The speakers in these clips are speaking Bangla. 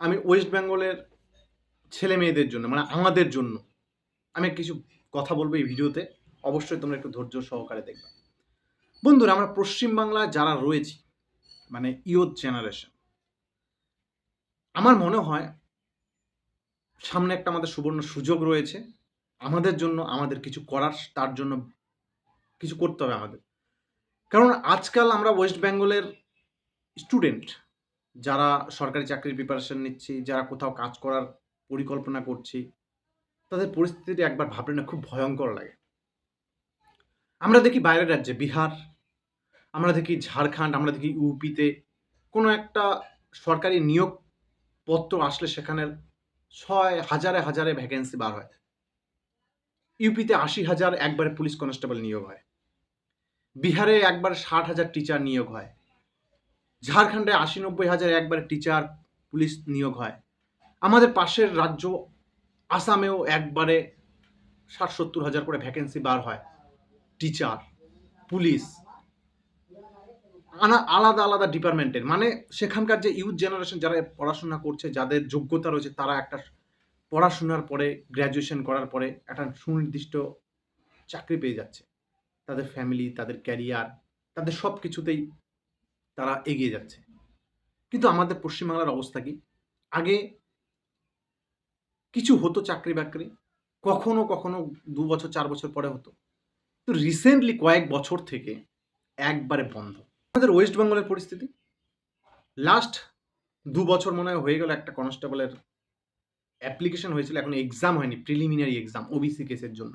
আমি ওয়েস্ট বেঙ্গলের ছেলে মেয়েদের জন্য মানে আমাদের জন্য, আমি কিছু কথা বলব এই ভিডিওতে। অবশ্যই তোমরা একটু ধৈর্য সহকারে দেখবে। বন্ধুরা, আমরা পশ্চিমবাংলায় যারা রয়েছি মানে ইয়থ জেনারেশন আমার মনে হয় সামনে একটা আমাদের সুবর্ণ সুযোগ রয়েছে। আমাদের জন্য, আমাদের কিছু করার, তার জন্য কিছু করতে হবে আমাদের। কারণ আজকাল আমরা ওয়েস্ট বেঙ্গলের স্টুডেন্ট যারা সরকারি চাকরির প্রিপারেশন নিচ্ছি, যারা কোথাও কাজ করার পরিকল্পনা করছি, তাদের পরিস্থিতিটি একবার ভাবলে না খুব ভয়ঙ্কর লাগে। আমরা দেখি বাইরের রাজ্যে, বিহার, আমরা দেখি ঝাড়খণ্ড, আমরা দেখি ইউপিতে কোনো একটা সরকারি নিয়োগ পত্র আসলে সেখানে ছয় হাজারে হাজারে ভ্যাকেন্সি বার হয়। ইউপিতে আশি হাজার একবারে পুলিশ কনস্টেবল নিয়োগ হয়। বিহারে একবার ষাট হাজার টিচার নিয়োগ হয়। ঝাড়খণ্ডে আশি নব্বই হাজার একবারে টিচার পুলিশ নিয়োগ হয়। আমাদের পাশের রাজ্য আসামেও একবারে ষাট সত্তর হাজার করে ভ্যাকেন্সি বার হয়। টিচার পুলিশ, আনা, আলাদা আলাদা ডিপার্টমেন্টের মানে সেখানকার যে ইউথ জেনারেশন যারা পড়াশোনা করছে, যাদের যোগ্যতা রয়েছে, তারা একটা পড়াশোনার পরে গ্র্যাজুয়েশন করার পরে একটা সুনির্দিষ্ট চাকরি পেয়ে যাচ্ছে। তাদের ফ্যামিলি তাদের ক্যারিয়ার তাদের সব কিছুতেই তারা এগিয়ে যাচ্ছে। কিন্তু আমাদের পশ্চিমবাংলার অবস্থা কি? আগে কিছু হতো চাকরি বাকরি, কখনো কখনো দু বছর, চার বছর পরে হতো। তো রিসেন্টলি কয়েক বছর থেকে একবারে বন্ধ। আমাদের ওয়েস্ট বেঙ্গলের পরিস্থিতি লাস্ট দু বছর মনে হয় হয়ে গেল একটা কনস্টেবলের অ্যাপ্লিকেশন হয়েছিল, এখন এক্সাম হয়নি প্রিলিমিনারি এক্সাম ওবিসি কেসের জন্য।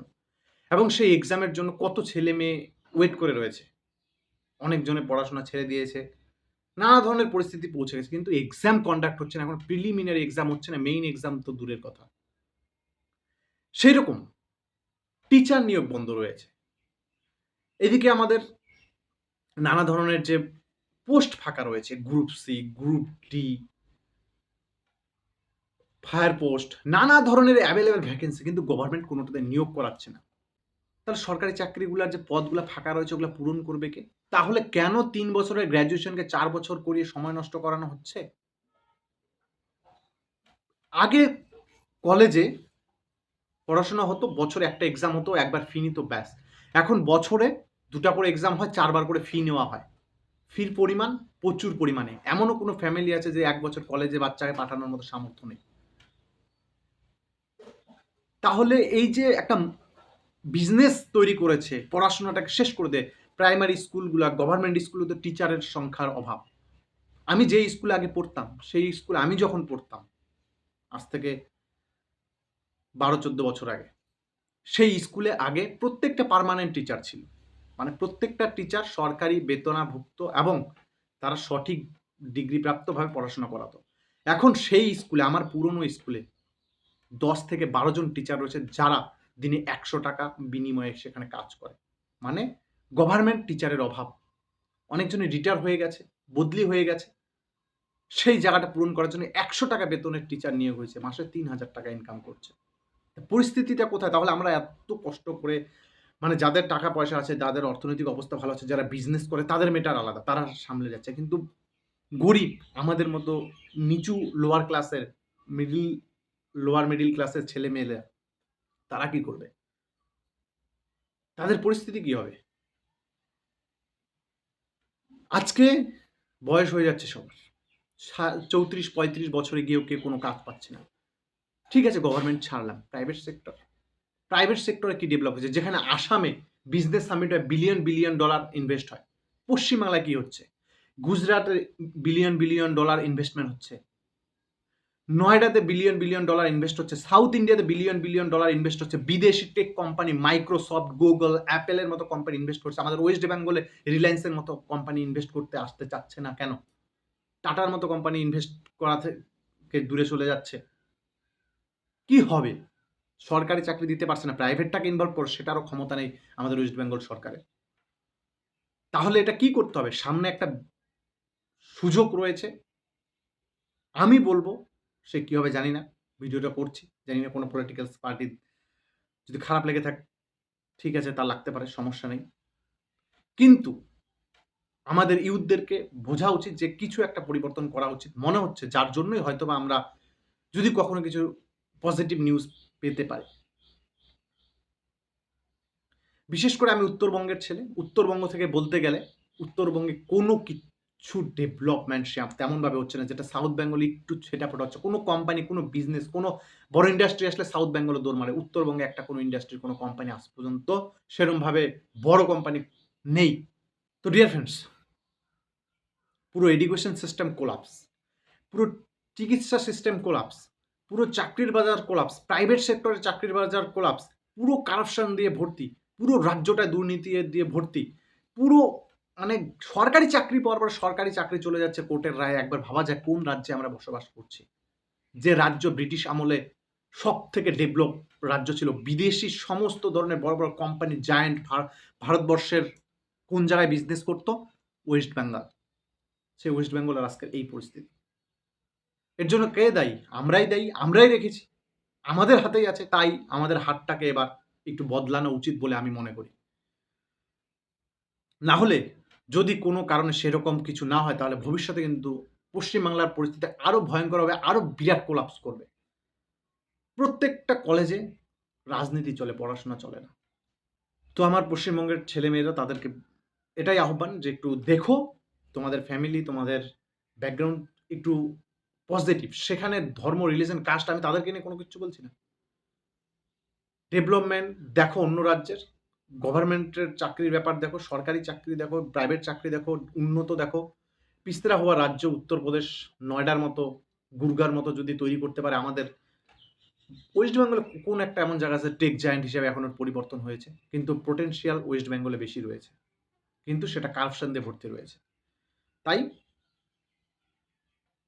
এবং সেই এক্সামের জন্য কত ছেলে মেয়ে ওয়েট করে রয়েছে। অনেকজনে পড়াশোনা ছেড়ে দিয়েছে নানা ধরনের পরিস্থিতি পৌঁছে গেছে, কিন্তু এক্সাম কন্ডাক্ট হচ্ছে না, এখন প্রিলিমিনারি এক্সাম হচ্ছে না মেইন এক্সাম তো দূরের কথা। সেই রকম টিচার নিয়োগ বন্ধ রয়েছে। এদিকে আমাদের নানা ধরনের যে পোস্ট ফাঁকা রয়েছে group C group D fire post নানা ধরনের অ্যাভেলেবেল ভ্যাকেন্সি কিন্তু গভর্নমেন্ট কোনোটাতে নিয়োগ করাচ্ছে না। তাহলে সরকারি চাকরিগুলোর যে পদগুলো ফাঁকা রয়েছে, ওগুলো পূরণ করবে কে? তাহলে কেন তিন বছরের গ্র্যাজুয়েশনকে চার বছর করিয়ে সময় নষ্ট করানো হচ্ছে? আগে কলেজে পড়াশোনা হতো, বছরে একটা এক্সাম হতো, একবার ফি নিত, ব্যাস। এখন বছরে দুটা করে এক্সাম হয়, চারবার করে ফি নেওয়া হয়। ফির পরিমাণ প্রচুর পরিমাণে। এমনও কোনো ফ্যামিলি আছে যে এক বছর কলেজে বাচ্চাকে পাঠানোর মতো সামর্থ্য নেই। তাহলে এই যে একটা বিজনেস তৈরি করেছে, পড়াশোনাটাকে শেষ করে দেয় প্রাইমারি স্কুলগুলো গভর্নমেন্ট স্কুলে তো টিচারের সংখ্যার অভাব। আমি যে স্কুলে আগে পড়তাম, সেই স্কুলে আমি যখন পড়তাম, আজ থেকে বারো, চোদ্দ বছর আগে, সেই স্কুলে আগে প্রত্যেকটা পার্মানেন্ট টিচার ছিল। মানে প্রত্যেকটা টিচার সরকারি বেতনাভুক্ত এবং তারা সঠিক ডিগ্রি প্রাপ্তভাবে পড়াশোনা করাতো। এখন সেই স্কুলে আমার পুরনো স্কুলে দশ থেকে বারো জন টিচার রয়েছে যারা দিনে একশো টাকা বিনিময়ে সেখানে কাজ করে। মানে গভর্নমেন্ট টিচারের অভাব। অনেকজনই রিটায়ার হয়ে গেছে, বদলি হয়ে গেছে। সেই জায়গাটা পূরণ করার জন্য একশো টাকা বেতনের টিচার নিয়োগ হয়েছে, মাসে তিন হাজার টাকা ইনকাম করছে। পরিস্থিতিটা কোথায়? তাহলে আমরা এত কষ্ট করে মানে যাদের টাকা পয়সা আছে, যাদের অর্থনৈতিক অবস্থা ভালো আছে, যারা বিজনেস করে, তাদের মেটার আলাদা, তারা সামলে যাচ্ছে। কিন্তু গরিব, আমাদের মতো নিচু লোয়ার ক্লাসের মিডিল লোয়ার মিডিল ক্লাসের ছেলে মেয়েরা তারা কি করবে? তাদের পরিস্থিতি কি হবে? আজকে বয়স হয়ে যাচ্ছে সবার। চৌত্রিশ, পঁয়ত্রিশ বছরে গিয়েও কেউ কোনো কাজ পাচ্ছে না। ঠিক আছে গভর্নমেন্ট ছাড়লাম প্রাইভেট সেক্টর প্রাইভেট সেক্টরে কি ডেভেলপ হয়েছে? যেখানে আসামে business summit billion billion dollar invest হয়। পশ্চিমবাংলায় কি হচ্ছে? গুজরাটে বিলিয়ন বিলিয়ন ডলার ইনভেস্টমেন্ট হচ্ছে। নয়ডাতে বিলিয়ন বিলিয়ন ডলার ইনভেস্ট হচ্ছে সাউথ ইন্ডিয়াতে বিলিয়ন বিলিয়ন ডলার ইনভেস্ট হচ্ছে, বিদেশি টেক কোম্পানি মাইক্রোসফট গুগল অ্যাপেলের মতো কোম্পানি ইনভেস্ট করছে, আমাদের ওয়েস্ট বেঙ্গলে রিলায়েন্সের মতো কোম্পানি ইনভেস্ট করতে আসতে চাচ্ছে না কেন? টাটার মতো কোম্পানি ইনভেস্ট করা থেকে দূরে চলে যাচ্ছে। কি হবে? সরকারি চাকরি দিতে পারছে না প্রাইভেটটাকে ইনভলভ করে সেটারও ক্ষমতা নেই আমাদের ওয়েস্ট বেঙ্গল সরকারের। তাহলে এটা কি করতে হবে? সামনে একটা সুযোগ রয়েছে। আমি বলব সে কী হবে জানি না। ভিডিওটা করছি, জানি না কোনো পলিটিক্যাল পার্টি যদি খারাপ লেগে থাকে, ঠিক আছে, তা লাগতে পারে, সমস্যা নেই। কিন্তু আমাদের ইউথদেরকে বোঝা উচিত যে কিছু একটা পরিবর্তন করা উচিত। মনে হচ্ছে যার জন্যই হয়তোবা আমরা যদি কখনো কিছু পজিটিভ নিউজ পেতে পারি। বিশেষ করে আমি উত্তরবঙ্গের ছেলে। উত্তরবঙ্গ থেকে বলতে গেলে, উত্তরবঙ্গে কোনো কিছু ডেভেলপমেন্ট সে তেমনভাবে হচ্ছে না, যেটা সাউথ বেঙ্গলে একটু ছেটা ফোটা হচ্ছে। কোনো কোম্পানি কোনো বিজনেস কোনো বড় ইন্ডাস্ট্রি আসলে সাউথ বেঙ্গলে দৌড় মারে, উত্তরবঙ্গে একটা কোনো ইন্ডাস্ট্রির কোনো কোম্পানি আজ পর্যন্ত সেরমভাবে বড় কোম্পানি নেই। তো ডিয়ার ফ্রেন্ডস পুরো এডুকেশন সিস্টেম কোলাপস পুরো চিকিৎসা সিস্টেম কোলাপস পুরো চাকরির বাজার কোলাপস প্রাইভেট সেক্টরে চাকরির বাজার কোলাপস পুরো কারাপশন দিয়ে ভর্তি, পুরো রাজ্যটা দুর্নীতি দিয়ে ভর্তি, পুরো মানে সরকারি চাকরি পাওয়ার পর সরকারি চাকরি চলে যাচ্ছে কোর্টের রায়। একবার ভাবা যায় কোন রাজ্যে আমরা বসবাস করছি। যে রাজ্য ব্রিটিশ আমলে সব থেকে ডেভেলপ রাজ্য ছিল বিদেশি সমস্ত ধরনের বড় বড় কোম্পানি, জায়ান্ট ভারতবর্ষের কোন জায়গায় বিজনেস করতো? ওয়েস্ট বেঙ্গল সেই ওয়েস্ট বেঙ্গলের আজকের এই পরিস্থিতি। এর জন্য কে দায়ী? আমরাই দায়ী, আমরাই রেখেছি। আমাদের হাতেই আছে, তাই আমাদের হাতটাকে এবার একটু বদলানো উচিত বলে আমি মনে করি। না হলে যদি কোনো কারণে সেরকম কিছু না হয়, তাহলে ভবিষ্যতে কিন্তু পশ্চিমবাংলার পরিস্থিতি আরও ভয়ঙ্কর হবে, আরও বিরাট কোলাপস করবে। প্রত্যেকটা কলেজে রাজনীতি চলে, পড়াশোনা চলে না। তো আমার পশ্চিমবঙ্গের ছেলেমেয়েরা তাদেরকে এটাই আহ্বান যে একটু দেখো, তোমাদের ফ্যামিলি তোমাদের ব্যাকগ্রাউন্ড একটু পজিটিভ সেখানে ধর্ম রিলিজন কাস্ট আমি তাদেরকে নিয়ে কোনো কিছু বলছি না। ডেভেলপমেন্ট দেখো অন্য রাজ্যের। গভর্নমেন্টের চাকরির ব্যাপার দেখো, সরকারি চাকরি দেখো প্রাইভেট চাকরি দেখো, উন্নত দেখো, পিস্তেরা হওয়া রাজ্য উত্তরপ্রদেশ নয়ডার মতো, গুরগার মতো যদি তৈরি করতে পারে আমাদের, ওয়েস্ট বেঙ্গলে কোন একটা এমন জায়গা আছে টেক জায়েন্ট হিসেবে এখন পরিবর্তন হয়েছে, কিন্তু পোটেন্সিয়াল ওয়েস্ট বেঙ্গলে বেশি রয়েছে, কিন্তু সেটা কারাপশন দিয়ে ভর্তি রয়েছে। তাই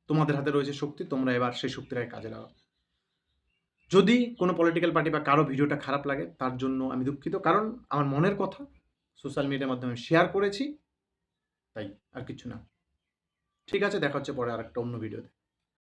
তোমাদের হাতে রয়েছে শক্তি, তোমরা এবার সেই শক্তিটাকে কাজে লাগাও। যদি কোনো পলিটিক্যাল পার্টি বা কারও ভিডিওটা খারাপ লাগে, তার জন্য আমি দুঃখিত। কারণ আমার মনের কথা সোশ্যাল মিডিয়ার মাধ্যমে শেয়ার করেছি, তাই আর কিছু না। ঠিক আছে, দেখা হচ্ছে পরে আর একটা অন্য ভিডিওতে